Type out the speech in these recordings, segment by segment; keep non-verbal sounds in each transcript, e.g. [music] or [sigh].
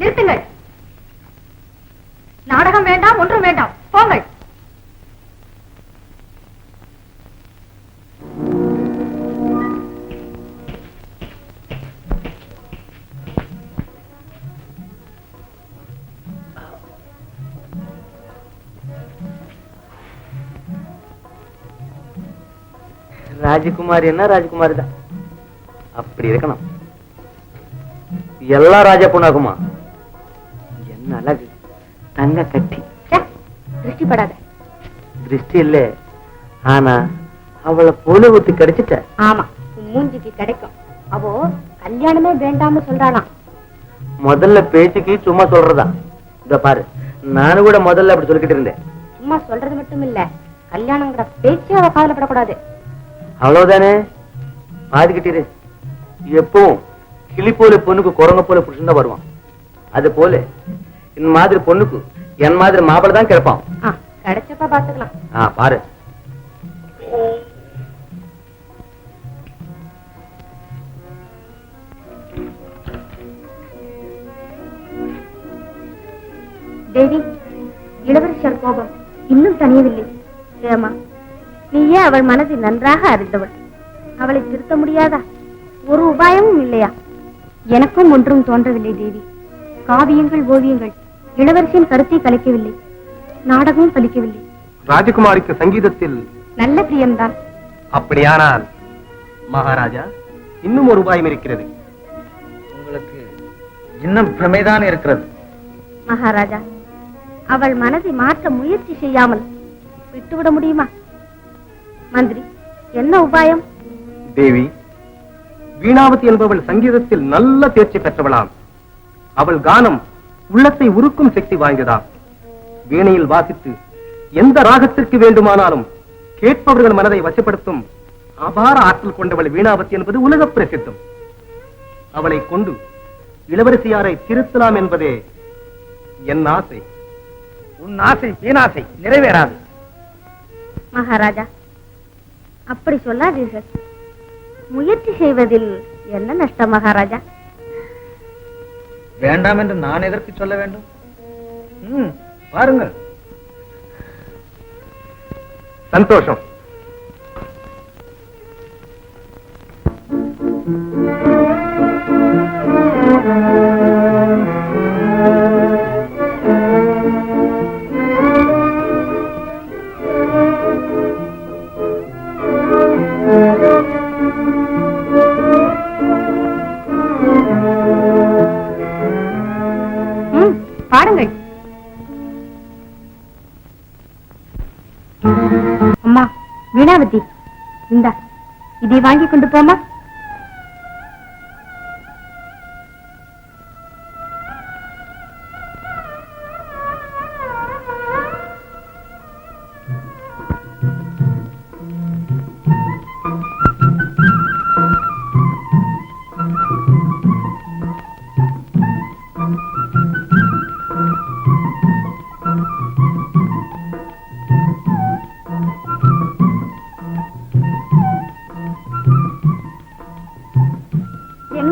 நிறுத்துங்கள். நாடகம் வேண்டாம் ஒன்றும் வேண்டாம். போங்கள். ராஜகுமாரி என்ன ராஜகுமாரி தான் அப்படி இருக்கணும். எல்லாம் ராஜா பொண்ணாகுமா? தங்க கட்டி ச்சே, திருஷ்டிப்படாத. திருஷ்டி இல்ல ஆனா அவளை பொழு ஊத்தி கிடைச்சிட்ட. ஆமா மூஞ்சிக்கு கிடைக்கும். அவோ கல்யாணமே வேண்டாம்னு சொல்றாளாம். முதல்ல பேச்சுக்கு சும்மா சொல்றதா? இத பாரு நானும் கூட முதல்ல அப்படி சொல்லிக்கிட்டு இருந்தேன். சும்மா சொல்றது மட்டும் இல்ல கல்யாணங்கிற பேச்சே அவ காதலப்படக்கூடாது அவ்வளவுதானே? பாதிக்கிட்டீரு எப்பவும் கிளி போல பொண்ணுக்கு குரங்க போல புருஷன் தான் வருவான். அது போல இந்த மாதிரி பொண்ணுக்கு என் மாதிரி மாப்பிளை தான் கிடைப்பான். கிடைச்சப்ப பாத்துக்கலாம். ஆ பாரு. தேவி இளவரசர் கோபம் இன்னும் தணியவில்லை. ஏமா நீயே அவள் மனதை நன்றாக அறிந்தவள். அவளை திருத்த முடியாதா? ஒரு உபாயமும் இல்லையா? எனக்கும் ஒன்றும் தோன்றவில்லை தேவி காவியங்கள் ஓவியங்கள். இளவரசியின் கருத்தை கலைக்கவில்லை. நாடகமும் பலிக்கவில்லை ராஜகுமாரிக்கு சங்கீதத்தில் நல்ல பிரியம்தான். அப்படியானால் மகாராஜா இன்னும் ஒரு உபாயம் இருக்கிறது. உங்களுக்கு இன்னும் பிரமைதான் இருக்கிறது. மகாராஜா அவள் மனதை மாற்ற முயற்சி செய்யாமல் விட்டுவிட முடியுமா? மந்திரி என்ன உபாயம்? தேவி வீணாவதி என்பவள் சங்கீதத்தில் நல்ல தேர்ச்சி பெற்றவளாம். அவள் கானம் உள்ளத்தை உருக்கும் சக்தி வாய்ந்ததா? வீணையில் வாசித்து எந்த ராகத்திற்கு வேண்டுமானாலும் கேட்பவர்கள் மனதை வசப்படுத்தும் அபார ஆற்றல் கொண்டவள் வீணாவத்தி என்பது உலக பிரசித்தம். அவளை கொண்டு இளவரசியாரை திருத்தலாம் என்பதே என் ஆசை. உன் ஆசை வீணாசை நிறைவேறாது. மகாராஜா அப்படி சொல்லாதீர்கள். முயற்சி செய்வதில் என்ன நஷ்டம் மகாராஜா? வேண்டாம் என்று நான் எதற்கு சொல்ல வேண்டும் ம், பாருங்கள் சந்தோஷம் வீணாவதி இந்தா இதை வாங்கி கொண்டு போமா?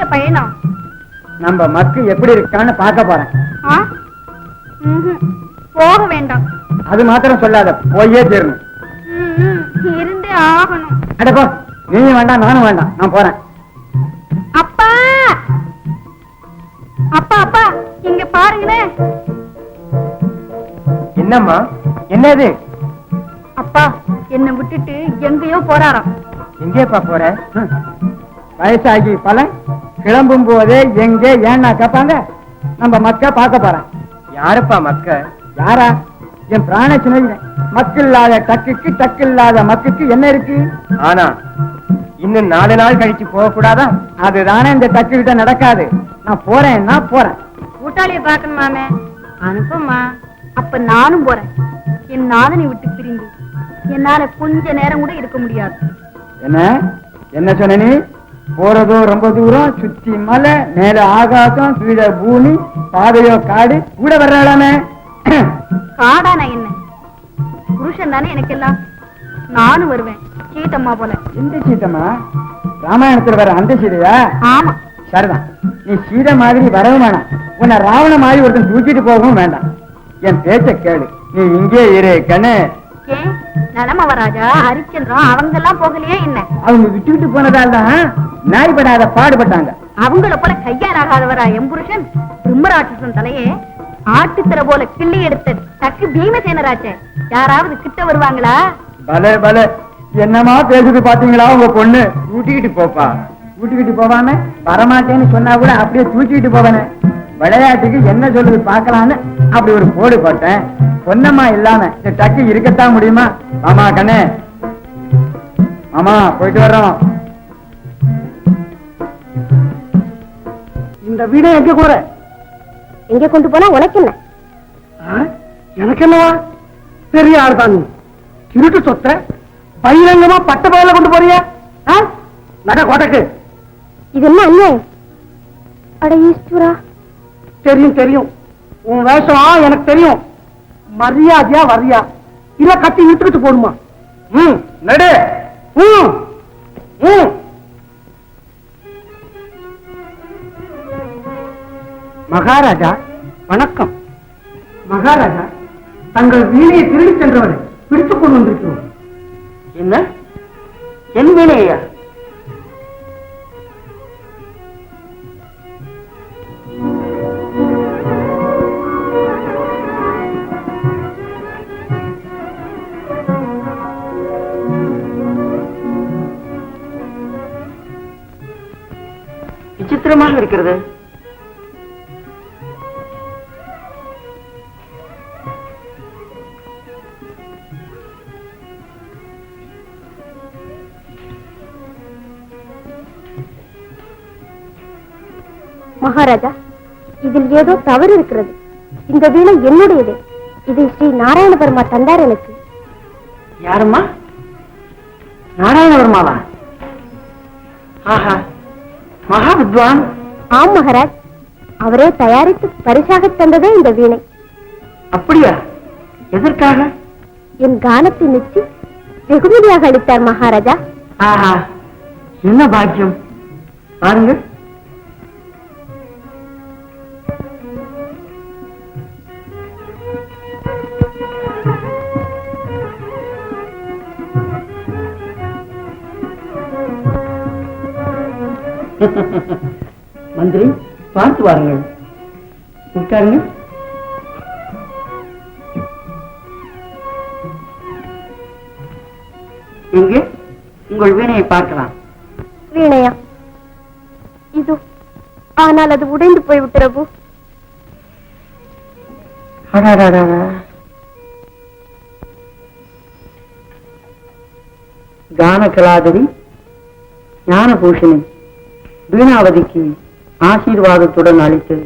எங்க பயணம் நம்ம மக்கு எப்படி இருக்கான்னு பார்க்க போறேன். போக வேண்டாம். அது மாத்திரம் சொல்லாத போயே தீரணும். இருந்தே ஆகணும். அடப்போ நீயும் வேண்டாம் நானும் வேண்டாம். நான் போறேன். அப்பா! அப்பா அப்பா இங்க பாருங்களேன் என்னம்மா? என்னது? அப்பா என்னை விட்டுட்டு எங்கேயோ போறாராம். எங்கேப்பா போற. வயசாகி பலன் கிளம்பும் போதே எங்க ஏன்னா கேட்பாங்க நம்ம மக்க பார்க்க போறேன் யாருப்பா மக்க? யாரா? என் பிராண சிநேகிதன். மக்கு இல்லாத டக்குக்கு டக்கு இல்லாத மக்குக்கு என்ன இருக்கு? ஆனா இன்னும் நாலு நாள் கழிச்சு போக கூடாதா அதுதானே இந்த டக்கு கிட்ட நடக்காது. நான் போறேன்னா போறேன். கூட்டாளிய பாக்கணுமாமே அனுப்புமா அப்ப நானும் போறேன். என் நாதனை விட்டு பிரிந்து. என்னால கொஞ்ச நேரம் கூட இருக்க முடியாது. என்ன? என்ன சொன்ன நீ? போறதோ ரொம்ப தூரம் சுத்தி மலை மேல ஆகாசம் கீழே பூமி பாதையோ காடு கூட வர்றாளாமே. காடானா என்ன? புருஷன் தானே எனக்கெல்லாம். நானும் வருவேன் சீத்தம்மா போல. எந்த சீத்தம்மா ராமாயணத்துல வர அந்த சீதையா? ஆமா. சரிதான். நீ சீதை மாதிரி வரவும் வேணாம். உன்னை ராவண மாதிரி ஒருத்தன் தூக்கிட்டு போகவும் வேண்டாம். என் பேச்ச கேளு. நீ இங்கே இரு கண்ணு. ஏன் நலமவராஜா ஹரிச்சந்திரம் அவங்க எல்லாம் போகலையே என்ன? அவங்க விட்டுவிட்டு போனதால் தான் நாய்படாத பாடுபட்டாங்க. அவங்கள போல கையாலாகாதவரா எம்புருஷன்? பிரம்மராட்சசன் தலையே ஆட்டுத்திர போல கிள்ளி எடுத்த டக்கு பீமசேனராச்சே. யாராவது கிட்ட வருவாங்களா? பலே பலே. என்னமா பேசுது பாத்தீங்களா உங்க பொண்ணு? ஊட்டிக்கிட்டு போப்பா. ஊட்டிக்கிட்டு போவாம வரமாட்டேன்னு சொன்னா கூட அப்படியே தூக்கிட்டு போவானே. விளையாட்டுக்கு என்ன சொல்லுது பார்க்கலான்னு அப்படி ஒரு போடு போட்டேன். பொன்னம்மா இல்லாம இந்த டக்கு இருக்கத்தான் முடியுமா? ஆமா கண்ணே. ஆமா போயிட்டு வர்றோம். இந்த வீடை எங்க போற எங்க கொண்டு போனா உனக்கு என்ன? எனக்கு என்னவா? பெரிய ஆள் தான் திருட்டு சொத்த பகிரங்கமா பட்ட பயில கொண்டு போறிய? நட கோட்டைக்கு இது என்ன அநியாயம்? அட ஈஸ்வரா. தெரியும் தெரியும். உன் வேஷம் எனக்கு தெரியும். மரியாதையா வரியா? இல்ல கட்டி இழுத்துக்கிட்டு போடுமா ம் நடு. ம். ம். மகாராஜா வணக்கம். மகாராஜா தங்கள் வீணையை திருடி சென்றவரை பிடித்துக் கொண்டு வந்திருக்கிறோம். என்ன? என் வீணையா விசித்திரமாக இருக்கிறது. மகாராஜா இதில் ஏதோ தவறு இருக்கிறது. இந்த வீணை என்னுடையது. இதை ஸ்ரீ நாராயணபர்மா தந்தார் எனக்கு யாரும்மா? நாராயணவர்மாவா ஆஹா மகா வித்வான் ஆம் மகாராஜ். அவரே தயாரித்து பரிசாக தந்ததே இந்த வீணை. அப்படியா? எதற்காக? என் கானத்தை மெச்சி வெகுமதியாக அளித்தார் மகாராஜா. ஆஹா. என்ன பாக்கியம்? பாருங்க [laughs] மந்திரி பார்த்து வாருங்கள். உட்காருங்க. இங்கே உங்கள் வீணையை பார்க்கலாம். வீணையா? இது ஆனால் அது உடைந்து போய் பிரபு கான கலாதவி ஞானபூஷணி. வீணாவதிக்கு ஆசீர்வாதத்துடன் அளித்து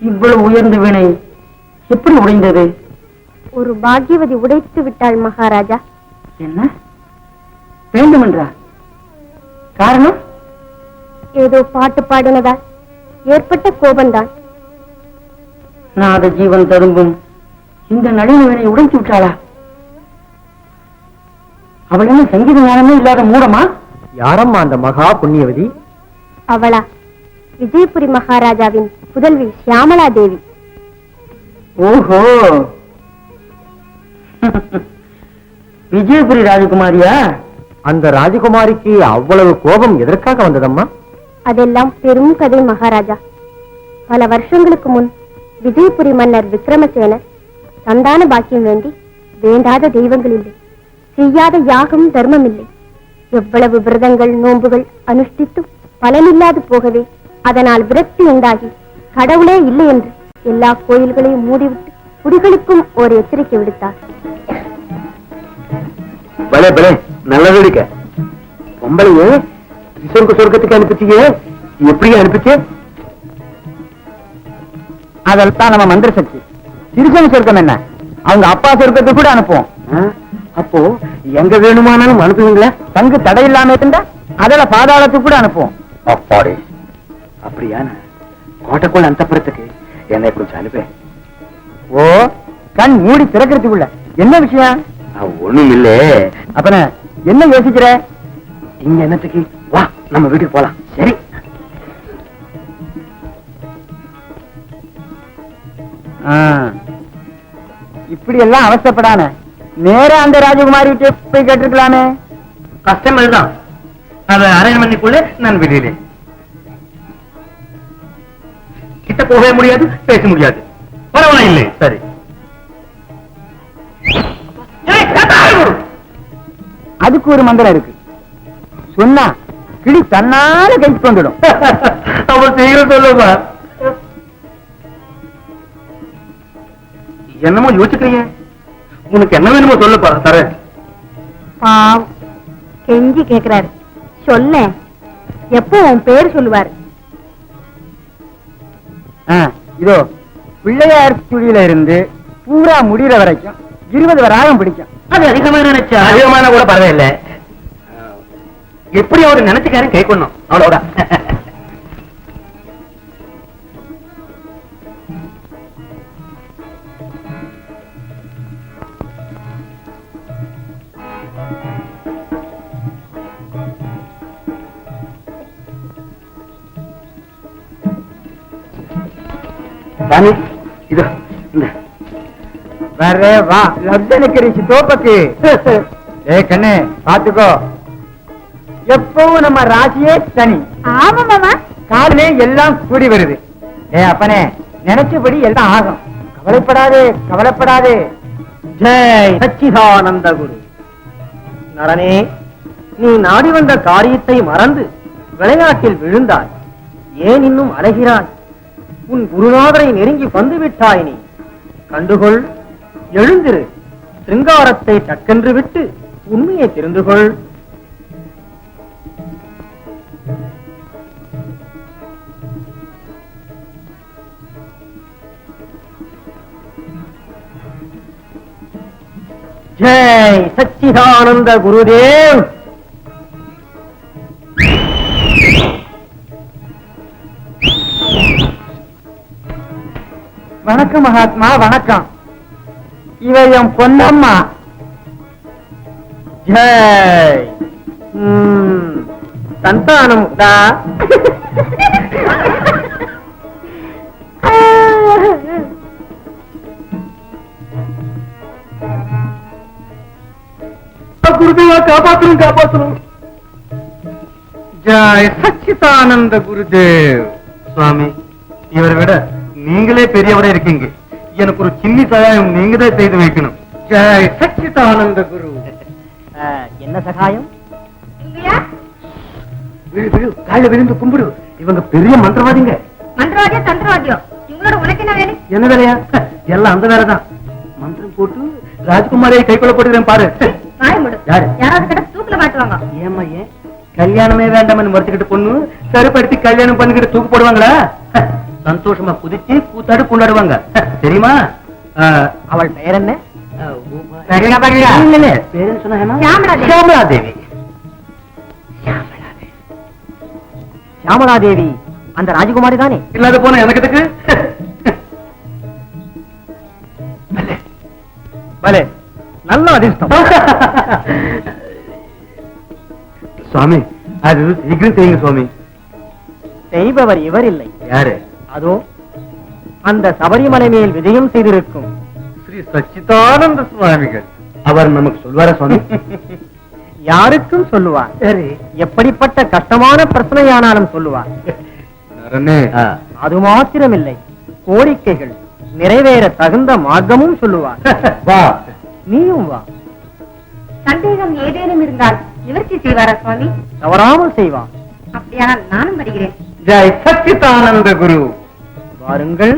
இவ்வளவு உயர்ந்த வீணை எப்படி உடைந்தது? ஒரு பாக்யவதி உடைத்து விட்டாள் மகாராஜா. என்ன? வேண்டுமென்றா? காரணம்? ஏதோ பாட்டு பாடினதால் ஏற்பட்ட கோபம்தான். நாத ஜீவன் தரும்பும் இந்த நளின வீணை உடைத்து விட்டாளா? அவள் என்ன சங்கீத ஞானமே இல்லாத மூடமா? யாரம்மா அந்த மகா புண்ணியவதி? அவளா. விஜயபுரி மகாராஜாவின் புதல்வி சியாமலா தேவி. ஓஹோ. விஜயபுரி ராஜகுமாரியா? அந்த ராஜகுமாரிக்கு அவ்வளவு கோபம் எதற்காக வந்ததம்மா? அதெல்லாம் பெரும் கதை மகாராஜா. பல வருஷங்களுக்கு முன் விஜயபுரி மன்னர் விக்ரமசேனர் சந்தான பாக்கியம் வேண்டி வேண்டாத தெய்வங்கள் இல்லை. செய்யாத யாகம் தர்மம் இல்லை. எவ்வளவு விரதங்கள் நோன்புகள் அனுஷ்டித்தும் பலனில்லாது போகவே அதனால் விரக்தி உண்டாகி கடவுளே இல்லை என்று எல்லா கோயில்களையும் மூடிவிட்டு குடிகளுக்கும் ஒரு எச்சரிக்கை விடுத்தார். பலே பலே பொம்பளையே சொர்க்க சொர்க்கத்துக்கு அனுப்பிச்சியே எப்படி அனுப்பிச்சே? அதெல்லாம் நம்ம மந்திர சக்தி. திருசன் சொர்க்கம் என்ன? அவங்க அப்பா சொர்க்கத்துக்கு கூட அனுப்புவோம். அப்போ எங்க வேணுமானாலும் அனுப்புவீங்களா? தங்கு தடை இல்லாம இருந்தா அதில் பாதாளத்துக்கு கூட அனுப்புவோம். அப்பாடி அப்படியான? கோட்டைக்குள்ள அந்தப்புறத்துக்கு என்னை கொஞ்சம் அனுப்பேன் ஓ கண் மூடி திறக்கிறதுக்குள்ள. என்ன விஷயம்? ஒண்ணும் இல்லே. அப்பன என்ன யோசிக்கிற? இங்க என்னத்துக்கு? வா நம்ம வீட்டுக்கு போலாம். சரி. இப்படி எல்லாம் அவசப்படாம நேரா அந்த ராஜகுமாரி கிட்ட போய் கேட்டிருக்கலாமே. கஷ்டம் தான். அது அரை மணிக்குள்ள நான் வெளியிலே. கிட்ட போகவே முடியாது பேச முடியாது. பரவாயில்லை சரி! அதுக்கு ஒரு மந்திரம் இருக்கு. சொன்னா கிளி தன்னால கைக்கு வந்துடும். [laughs] அவன் சீக்கிரம் சொல்லுவா? என்னமோ யோசிக்கிறீங்க? உனக்கு என்ன வேணுமோ சொல்லுப்பா தரேன். பாவம் கெஞ்சி கேக்குறாரு. சொல்ல எப்போ உன் பேர் சொல்லுவாரு? ஆ, இதோ பிள்ளையார் துடியில இருந்து பூரா முடிகிற வரைக்கும் இருபது வராகம் பிடிக்கும். அது அதிகமா நினைச்சா? அதிகமான கூட பரவாயில்ல. எப்படி அவர் நினைச்சுக்காரன் கேட்கணும். அவ்வளவுதான். சாமி இதோ வரே வா. லப்தனுக்கு தோப்பக்கு. ஏ கண்ணு பாத்துக்கோ எப்பவும் நம்ம ராசியே தனி ஆமா மாமா. காலிலே எல்லாம் கூடி வருது. ஏ அப்பனே நினைச்சபடி எல்லாம் ஆகும். கவலைப்படாதே கவலைப்படாதே. ஜெய். சச்சிதானந்த குரு. நரனே நீ நாடி வந்த காரியத்தை மறந்து விளையாட்டில் விழுந்தாய். ஏன் இன்னும் அலைகிறாய்? உன் குருநாதரை நெருங்கி வந்து விட்டாய் நீ. கண்டுகொள் எழுந்திரு. சிங்காரத்தை டக்கென்று விட்டு உண்மையை தெரிந்து கொள் ஜெய் சச்சிதானந்த குருதேவ்! வணக்கம் மகாத்மா வணக்கம் இவ என் பொன்னம்மா ஜெய் ம், சந்தானம் உண்டா குருதேவா காப்பாற்றணும் காப்பாற்றணும் ஜெய் சச்சிதானந்த குருதேவ் சுவாமி இவரை விட நீங்களே பெரியவரா இருக்கீங்க. எனக்கு ஒரு சின்ன சகாயம் நீங்க தான் செய்து வைக்கணும். ஜெய் சச்சிதானந்த குரு. [laughs] என்ன சகாயம்? விழு விழு கால விழுந்து கும்பிடு. இவங்க பெரிய மந்திரவாதிங்க. மந்திரவாதியம் தந்திரவாதியம் இவங்களோட உனக்கு என்ன வேணும் என்ன வேலையா? எல்லாம் அந்த வேலைதான் மந்திரம் போட்டு ராஜ்குமாரியை கைக்குள்ள போட்டுக்கிறேன் பாரு? யாராவது கிட்ட தூக்கில மாட்டுவாங்க. ஏம்மா ஏன்? கல்யாணமே வேண்டாம்னு மறுத்துக்கிட்டு பொண்ணு சரிப்படுத்தி கல்யாணம் பண்ணிக்கிட்டு தூக்கு போடுவாங்களா? சந்தோஷமா குதிச்சு கூத்தாடு கொண்டாடுவாங்க. தெரியுமா? அவள் பெயர் என்ன? தேவி. அந்த ராஜகுமாரி தானே? இல்லாத போன எனக்கு. நல்ல அதிர்ஷ்டம். சுவாமி அது சீக்கிரம் செய்யுங்க சுவாமி. செய்பவர் இவர் இல்லை யாரு? அதோ அந்த சபரிமலை மேல் விஜயம் செய்திருக்கும். ஸ்ரீ சச்சிதானந்த சுவாமிகள். அவர் நமக்கு சொல்வார சுவாமி? [laughs] யாருக்கும் சொல்லுவார். சரி. எப்படிப்பட்ட கஷ்டமான பிரச்சனையானாலும் சொல்லுவார். அது மாத்திரமில்லை. கோரிக்கைகள் நிறைவேற தகுந்த மார்க்கமும் சொல்லுவார். [laughs] வா. நீயும் வா. சந்தேகம் ஏதேனும் இருந்தால் நிவர்த்தி செய்வாரா சுவாமி? தவறாமல் செய்வார். அப்படியானால் நானும் வருகிறேன். ஜெய் சச்சிதானந்த குரு. வாருங்கள்.